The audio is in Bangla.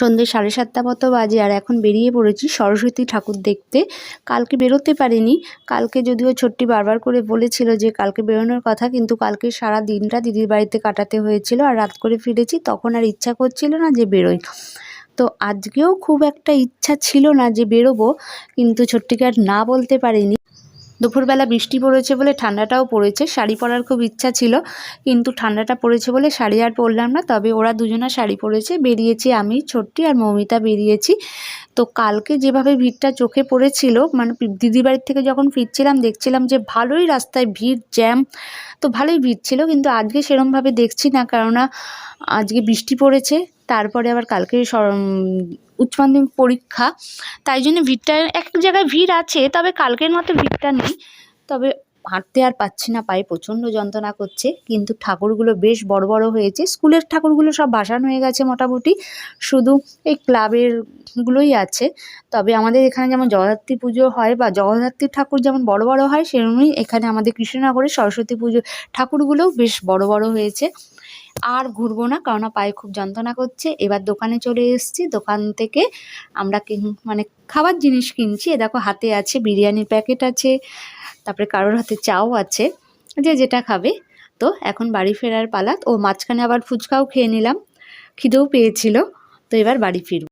সন্ধ্যে সাড়ে সাতটা মতো বাজে আর এখন বেরিয়ে পড়েছি সরস্বতী ঠাকুর দেখতে। কালকে বেরোতে পারিনি। কালকে যদিও ছোট্টি বারবার করে বলেছিল যে কালকে বেরোনোর কথা, কিন্তু কালকে সারা দিনটা দিদির বাড়িতে কাটাতে হয়েছিল আর রাত করে ফিরেছি, তখন আর ইচ্ছা করছিল না যে বেরোই। তো আজকেও খুব একটা ইচ্ছা ছিল না যে বেরোবো, কিন্তু ছোট্টিকে আর না বলতে পারিনি। দুপুরবেলা বৃষ্টি পড়েছে বলে ঠান্ডাটাও পড়েছে, শাড়ি পরার খুব ইচ্ছা ছিল, কিন্তু ঠান্ডাটা পড়েছে বলে শাড়ি আর পরলাম না। তবে ওরা দুজনা শাড়ি পরেছে, বেরিয়েছি আমি, ছোট্টি আর মৌমিতা বেরিয়েছি। তো কালকে যেভাবে ভিড়টা চোখে পড়েছিল মানে দিদি বাড়ির থেকে যখন ফিরছিলাম, দেখছিলাম যে ভালোই রাস্তায় ভিড়, জ্যাম, তো ভালোই ভিড় ছিল, কিন্তু আজকে সেরমভাবে দেখছি না, কেননা আজকে বৃষ্টি পড়েছে। তারপরে আবার কালকে উচ্চ মাধ্যমিক পরীক্ষা। তাই জন্য ভিড়টা, এক জায়গায় ভিড় আছে, তবে কালকের মতো ভিড়টা নেই। তবে হাঁটতে আর পাচ্ছি না, পায়ে প্রচণ্ড যন্ত্রণা করছে। কিন্তু ঠাকুরগুলো বেশ বড় বড় হয়েছে। স্কুলের ঠাকুরগুলো সব ভাসান হয়ে গেছে মোটামুটি। শুধু এই ক্লাবের গুলোই আছে। তবে আমাদের এখানে যেমন জগদ্ধাত্রী পুজো হয় বা জগদ্ধাত্রীর ঠাকুর যেমন বড় বড় হয়, সেরকমই এখানে আমাদের কৃষ্ণনগরে সরস্বতী পুজো ঠাকুরগুলোও বেশ বড় বড় হয়েছে। আর ঘুরবো না কেননা পায়ে খুব যন্ত্রণা করছে। এবার দোকানে চলে এসেছি, দোকান থেকে আমরা মানে খাবার জিনিস কিনছি। এ দেখো হাতে আছে বিরিয়ানির প্যাকেট আছে, তারপরে কারোর হাতে চাও আছে, যে যেটা খাবে। তো এখন বাড়ি ফেরার পালাত ও মাঝখানে আবার ফুচকাও খেয়ে নিলাম, খিদেও পেয়েছিল, তো এবার বাড়ি ফিরব।